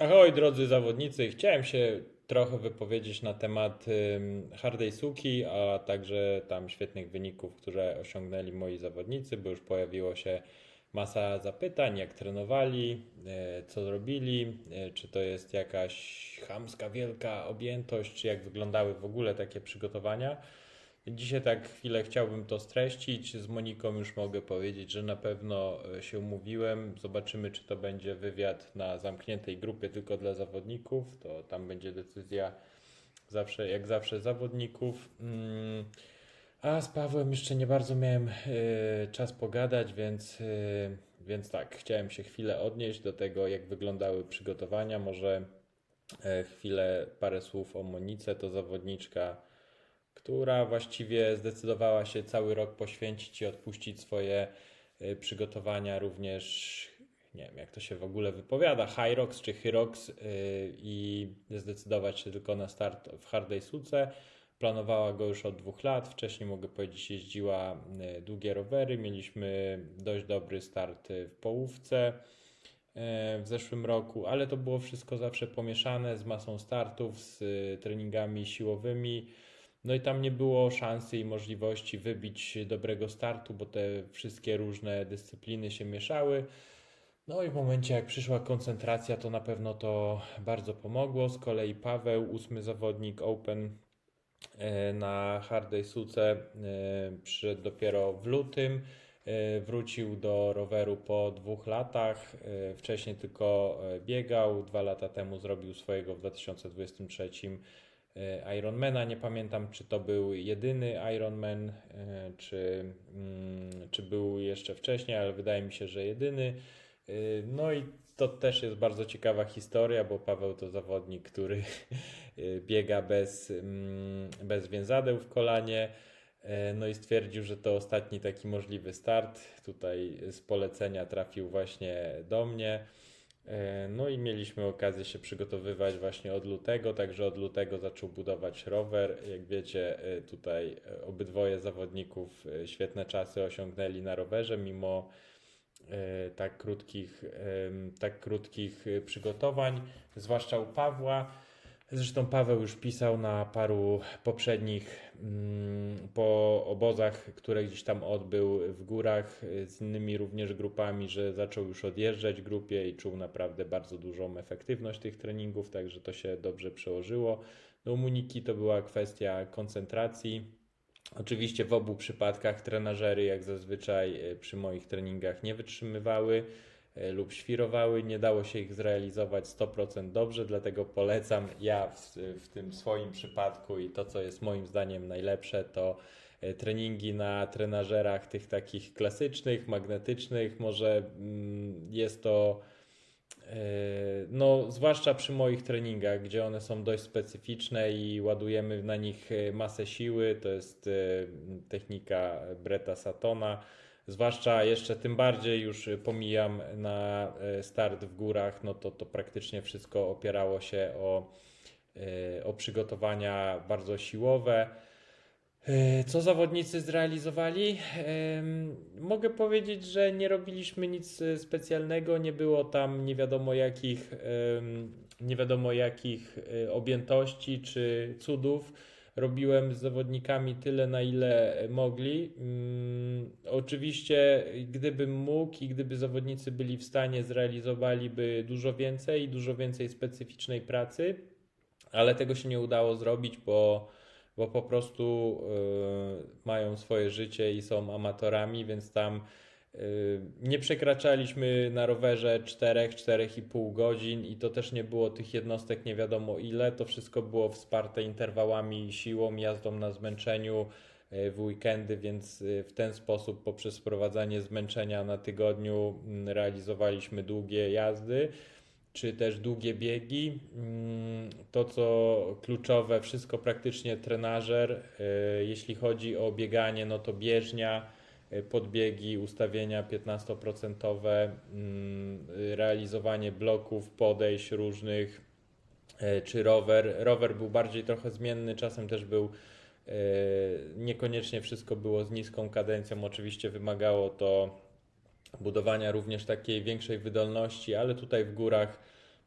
Ahoj drodzy zawodnicy, chciałem się trochę wypowiedzieć na temat hardej suki, a także tam świetnych wyników, które osiągnęli moi zawodnicy, bo już pojawiło się masa zapytań, jak trenowali, e, co zrobili, e, czy to jest jakaś chamska wielka objętość, czy jak wyglądały w ogóle takie przygotowania. Dzisiaj tak chwilę chciałbym to streścić. Z Moniką już mogę powiedzieć, że na pewno e, się umówiłem. Zobaczymy, czy to będzie wywiad na zamkniętej grupie tylko dla zawodników. To tam będzie decyzja zawsze, jak zawsze, zawodników. Mm, A z Pawłem jeszcze nie bardzo miałem e, czas pogadać, więc, e, więc tak, chciałem się chwilę odnieść do tego, jak wyglądały przygotowania. Może chwilę, parę słów o Monice. To zawodniczka która właściwie zdecydowała się cały rok poświęcić i odpuścić swoje y, przygotowania również, nie wiem jak to się w ogóle wypowiada, Hyrox czy Hyrox y, i zdecydować się tylko na start w hardej suce. Planowała go już od dwóch lat. Wcześniej mogę powiedzieć, jeździła y, długie rowery. Mieliśmy dość dobry start w połówce w zeszłym roku, ale to było wszystko zawsze pomieszane z masą startów, z treningami siłowymi. No i tam nie było szansy i możliwości wybić dobrego startu, bo te wszystkie różne dyscypliny się mieszały. No i w momencie, jak przyszła koncentracja, to na pewno to bardzo pomogło. Z kolei Paweł, ósmy zawodnik Open e, na hardej suce, e, przyszedł dopiero w lutym. E, Wrócił do roweru po dwóch latach. Wcześniej tylko biegał. Dwa lata temu zrobił swojego w 2023 e, Ironmana. Nie pamiętam, czy to był jedyny Ironman, e, czy, mm, czy był jeszcze wcześniej, ale wydaje mi się, że jedyny. E, No i to też jest bardzo ciekawa historia, bo Paweł to zawodnik, który e, biega bez, mm, bez więzadeł w kolanie. E, No i stwierdził, że to ostatni taki możliwy start. Tutaj z polecenia trafił właśnie do mnie. E, No i mieliśmy okazję się przygotowywać właśnie od lutego, także od lutego zaczął budować rower. Jak wiecie, e, tutaj e, obydwoje zawodników świetne czasy osiągnęli na rowerze, mimo tak krótkich, tak krótkich przygotowań, zwłaszcza u Pawła. Zresztą Paweł już pisał na paru poprzednich mm, po obozach, które gdzieś tam odbył w górach z innymi również grupami, że zaczął już odjeżdżać grupie i czuł naprawdę bardzo dużą efektywność tych treningów, także to się dobrze przełożyło. No u Moniki to była kwestia koncentracji. Oczywiście w obu przypadkach trenażery, jak zazwyczaj y, przy moich treningach, nie wytrzymywały e, lub świrowały. Nie dało się ich zrealizować 100% dobrze, dlatego polecam ja w, w tym swoim przypadku i to, co jest moim zdaniem najlepsze, to e, treningi na trenażerach tych takich klasycznych, magnetycznych. Może mm, jest to. e, No, zwłaszcza przy moich treningach, gdzie one są dość specyficzne i ładujemy na nich e, masę siły, to jest e, technika Breta Satona. Zwłaszcza jeszcze tym bardziej już pomijam na e, start w górach, no to to praktycznie wszystko opierało się o, e, o przygotowania bardzo siłowe. Co zawodnicy zrealizowali? Mogę powiedzieć, że nie robiliśmy nic specjalnego, nie było tam nie wiadomo jakich, nie wiadomo jakich objętości czy cudów. Robiłem z zawodnikami tyle, na ile mogli. Oczywiście, gdybym mógł i gdyby zawodnicy byli w stanie, zrealizowaliby dużo więcej, dużo więcej specyficznej pracy, ale tego się nie udało zrobić, bo bo po prostu y, mają swoje życie i są amatorami, więc tam y, nie przekraczaliśmy na rowerze 4-4,5 godzin i to też nie było tych jednostek nie wiadomo ile. To wszystko było wsparte interwałami, siłą, jazdą na zmęczeniu w weekendy, więc y, w ten sposób poprzez wprowadzanie zmęczenia na tygodniu mm, realizowaliśmy długie jazdy czy też długie biegi. Mm, To, co kluczowe, wszystko praktycznie trenażer. Y, Jeśli chodzi o bieganie, no to bieżnia, y, podbiegi, ustawienia 15%, mm, realizowanie bloków, podejść różnych, czy rower. Rower był bardziej trochę zmienny, czasem też był niekoniecznie wszystko było z niską kadencją. Oczywiście wymagało to budowania również takiej większej wydolności, ale tutaj w górach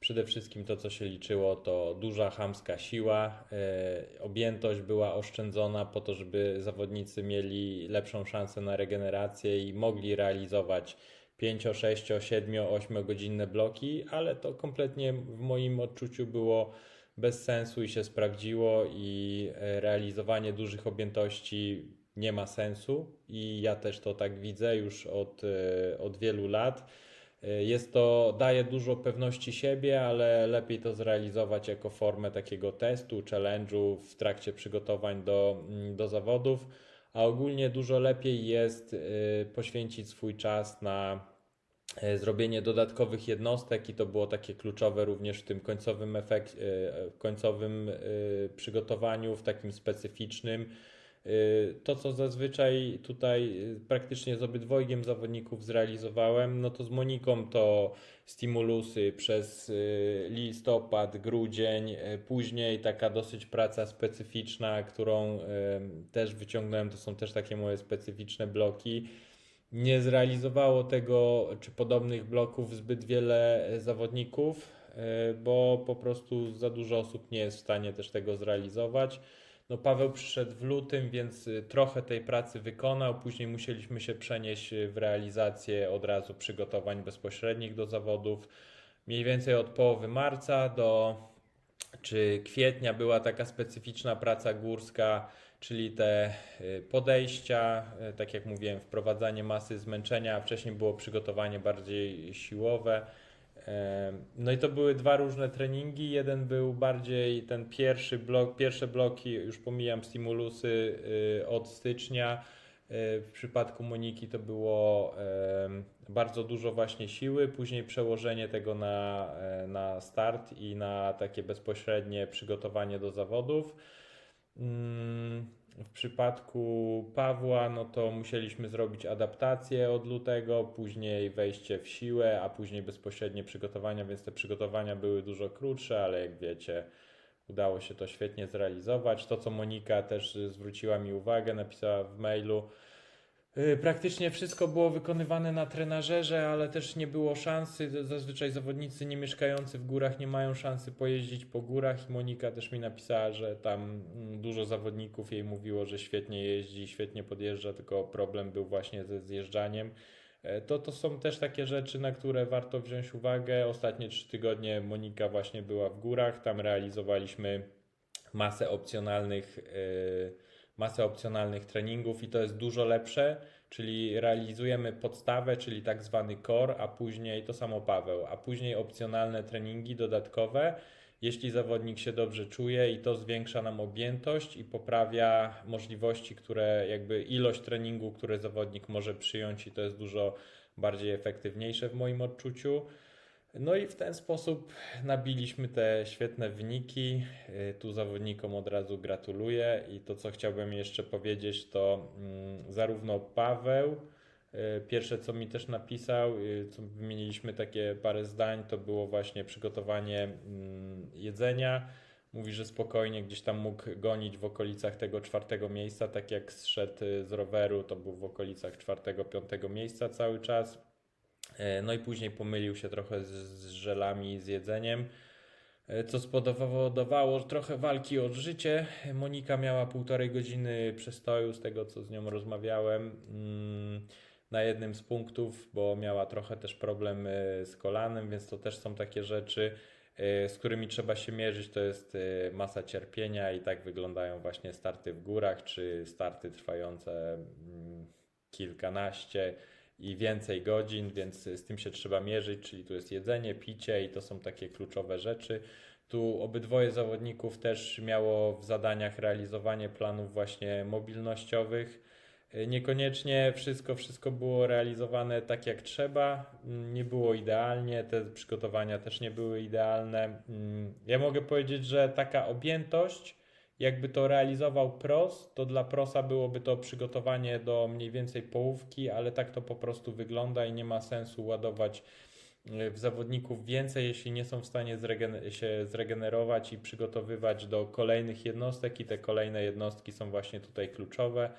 Przede wszystkim to, co się liczyło, to duża chamska siła. e, Objętość była oszczędzona po to, żeby zawodnicy mieli lepszą szansę na regenerację i mogli realizować 5, 6, 7, 8 godzinne bloki, ale to kompletnie w moim odczuciu było bez sensu i się sprawdziło i e, realizowanie dużych objętości nie ma sensu i ja też to tak widzę już od, e, od wielu lat. E, Jest to, daje dużo pewności siebie, ale lepiej to zrealizować jako formę takiego testu, challenge'u w trakcie przygotowań do, mm, do zawodów, a ogólnie dużo lepiej jest poświęcić swój czas na zrobienie dodatkowych jednostek i to było takie kluczowe również w tym końcowym efekcie, końcowym e, przygotowaniu, w takim specyficznym. Y, To, co zazwyczaj tutaj praktycznie z obydwojgiem zawodników zrealizowałem, no to z Moniką to stimulusy przez listopad, grudzień, później taka dosyć praca specyficzna, którą też wyciągnąłem, to są też takie moje specyficzne bloki. Nie zrealizowało tego czy podobnych bloków zbyt wiele e, zawodników, e, bo po prostu za dużo osób nie jest w stanie też tego zrealizować. No Paweł przyszedł w lutym, więc y, trochę tej pracy wykonał. Później musieliśmy się przenieść w realizację od razu przygotowań bezpośrednich do zawodów. Mniej więcej od połowy marca do czy kwietnia była taka specyficzna praca górska, czyli te y, podejścia, y, tak jak mówiłem, wprowadzanie masy zmęczenia, a wcześniej było przygotowanie bardziej siłowe. No i to były dwa różne treningi. Jeden był bardziej ten pierwszy blok, pierwsze bloki, już pomijam stimulusy y, od stycznia. W przypadku Moniki to było bardzo dużo właśnie siły, później przełożenie tego na, e, na start i na takie bezpośrednie przygotowanie do zawodów. Mm, W przypadku Pawła, no to musieliśmy zrobić adaptację od lutego, później wejście w siłę, a później bezpośrednie przygotowania, więc te przygotowania były dużo krótsze, ale jak wiecie, udało się to świetnie zrealizować. To, co Monika też zwróciła mi uwagę, napisała w mailu, Praktycznie wszystko było wykonywane na trenażerze, ale też nie było szansy. Zazwyczaj zawodnicy nie mieszkający w górach nie mają szansy pojeździć po górach. I Monika też mi napisała, że tam mm, dużo zawodników jej mówiło, że świetnie jeździ, świetnie podjeżdża, tylko problem był właśnie ze zjeżdżaniem. E, To, to są też takie rzeczy, na które warto wziąć uwagę. Ostatnie trzy tygodnie Monika właśnie była w górach, tam realizowaliśmy masę opcjonalnych, yy, masę opcjonalnych treningów i to jest dużo lepsze, czyli realizujemy podstawę, czyli tak zwany core, a później to samo Paweł, a później opcjonalne treningi dodatkowe, jeśli zawodnik się dobrze czuje i to zwiększa nam objętość i poprawia możliwości, które jakby ilość treningu, które zawodnik może przyjąć i to jest dużo bardziej efektywniejsze w moim odczuciu. No i w ten sposób nabiliśmy te świetne wyniki. Y, Tu zawodnikom od razu gratuluję i to co chciałbym jeszcze powiedzieć to mm, zarówno Paweł, y, pierwsze co mi też napisał, y, co wymieniliśmy takie parę zdań, to było właśnie przygotowanie mm, jedzenia. Mówi, że spokojnie gdzieś tam mógł gonić w okolicach tego czwartego miejsca, tak jak zszedł z roweru, to był w okolicach czwartego, piątego miejsca cały czas. E, No i później pomylił się trochę z, z żelami z jedzeniem, e, co spowodowało trochę walki o życie. Monika miała półtorej godziny przestoju, z tego co z nią rozmawiałem, mm, na jednym z punktów, bo miała trochę też problem z kolanem, więc to też są takie rzeczy, e, z którymi trzeba się mierzyć. To jest masa cierpienia i tak wyglądają właśnie starty w górach, czy starty trwające mm, kilkanaście i więcej godzin, więc z tym się trzeba mierzyć, czyli tu jest jedzenie, picie i to są takie kluczowe rzeczy. Tu obydwoje zawodników też miało w zadaniach realizowanie planów właśnie mobilnościowych. Y, Niekoniecznie wszystko, wszystko było realizowane tak jak trzeba, Mm, nie było idealnie, te przygotowania też nie były idealne. Mm, Ja mogę powiedzieć, że taka objętość jakby to realizował pros, to dla prosa byłoby to przygotowanie do mniej więcej połówki, ale tak to po prostu wygląda i nie ma sensu ładować y, w zawodników więcej, jeśli nie są w stanie zregen- się zregenerować i przygotowywać do kolejnych jednostek i te kolejne jednostki są właśnie tutaj kluczowe.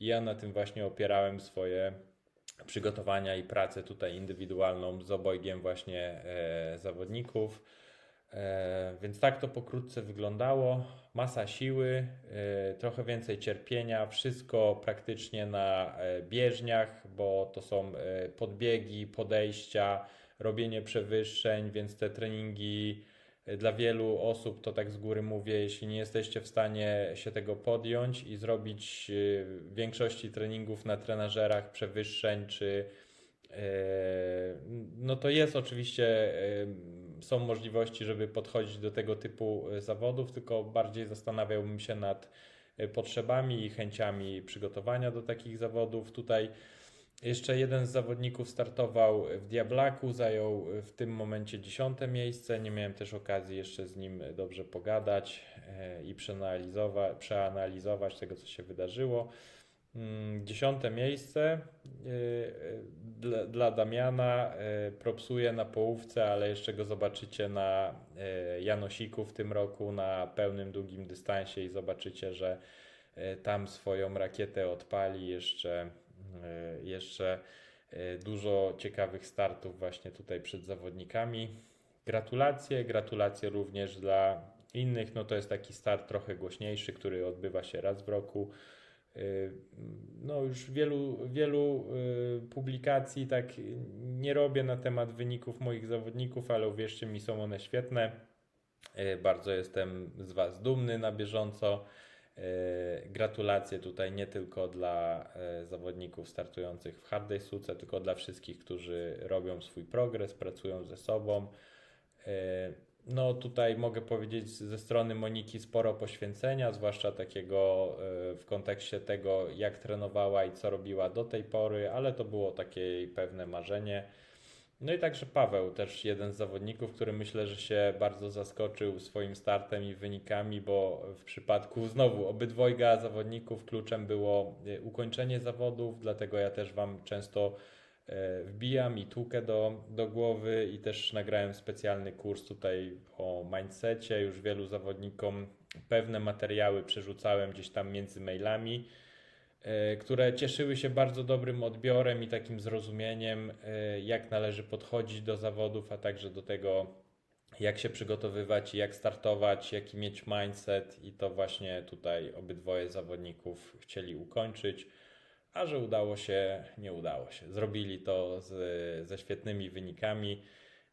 I ja na tym właśnie opierałem swoje przygotowania i pracę tutaj indywidualną z obojgiem właśnie e, zawodników. E, Więc tak to pokrótce wyglądało. Masa siły, e, trochę więcej cierpienia, wszystko praktycznie na e, bieżniach, bo to są podbiegi, podejścia, robienie przewyższeń, więc te treningi dla wielu osób, to tak z góry mówię, jeśli nie jesteście w stanie się tego podjąć i zrobić większości treningów na trenażerach przewyższeń czy No to jest oczywiście, są możliwości, żeby podchodzić do tego typu e, zawodów, tylko bardziej zastanawiałbym się nad e, potrzebami i chęciami przygotowania do takich zawodów. Tutaj jeszcze jeden z zawodników startował w Diablaku, zajął w tym momencie dziesiąte miejsce. Nie miałem też okazji jeszcze z nim dobrze pogadać e, i przeanalizować, przeanalizować tego, co się wydarzyło. Mm, Dziesiąte miejsce y, y, dla, dla Damiana. y, Propsuje na połówce, ale jeszcze go zobaczycie na Janosiku w tym roku na pełnym długim dystansie i zobaczycie, że tam swoją rakietę odpali. Jeszcze, jeszcze dużo ciekawych startów właśnie tutaj przed zawodnikami. Gratulacje, gratulacje również dla innych. No to jest taki start trochę głośniejszy, który odbywa się raz w roku. Y, No, już wielu, wielu y, publikacji tak nie robię na temat wyników moich zawodników, ale uwierzcie mi, są one świetne. Y, Bardzo jestem z Was dumny na bieżąco. Gratulacje tutaj nie tylko dla zawodników startujących w Hard Daysuce, tylko dla wszystkich, którzy robią swój progres, pracują ze sobą. No tutaj mogę powiedzieć ze strony Moniki sporo poświęcenia, zwłaszcza takiego y, w kontekście tego, jak trenowała i co robiła do tej pory, ale to było takie pewne marzenie. No i także Paweł, też jeden z zawodników, który myślę, że się bardzo zaskoczył swoim startem i wynikami, bo w przypadku znowu obydwojga zawodników kluczem było y, ukończenie zawodów, dlatego ja też Wam często e, wbijam i tłukę do, do głowy i też nagrałem specjalny kurs tutaj o mindsetie. Już wielu zawodnikom pewne materiały przerzucałem gdzieś tam między mailami, e, które cieszyły się bardzo dobrym odbiorem i takim zrozumieniem, e, jak należy podchodzić do zawodów, a także do tego, jak się przygotowywać jak startować, jaki mieć mindset i to właśnie tutaj obydwoje zawodników chcieli ukończyć. A że udało się, nie udało się. Zrobili to z, ze świetnymi wynikami.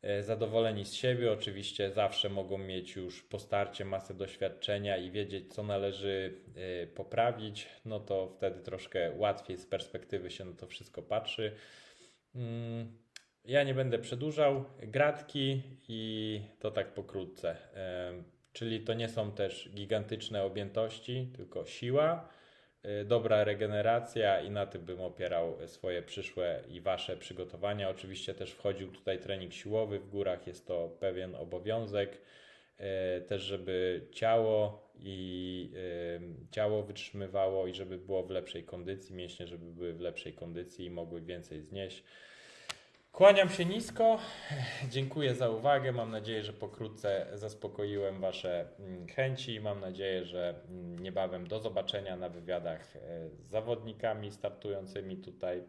E, Zadowoleni z siebie, oczywiście zawsze mogą mieć już po starcie masę doświadczenia i wiedzieć, co należy e, poprawić. No to wtedy troszkę łatwiej z perspektywy się na to wszystko patrzy. Mm, Ja nie będę przedłużał. Gratki i to tak pokrótce. Em, Czyli to nie są też gigantyczne objętości, tylko siła dobra regeneracja i na tym bym opierał swoje przyszłe i wasze przygotowania. Oczywiście też wchodził tutaj trening siłowy w górach, jest to pewien obowiązek. y, Też, żeby ciało i ciało wytrzymywało i żeby było w lepszej kondycji, mięśnie, żeby były w lepszej kondycji i mogły więcej znieść. Kłaniam się nisko. Dziękuję za uwagę. Mam nadzieję, że pokrótce zaspokoiłem Wasze mm, chęci. Mam nadzieję, że mm, niebawem do zobaczenia na wywiadach e, z zawodnikami startującymi tutaj.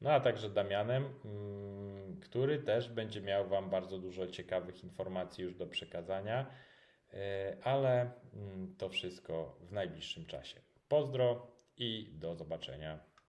No a także Damianem, mm, który też będzie miał Wam bardzo dużo ciekawych informacji już do przekazania, E, ale to wszystko w najbliższym czasie. Pozdro i do zobaczenia.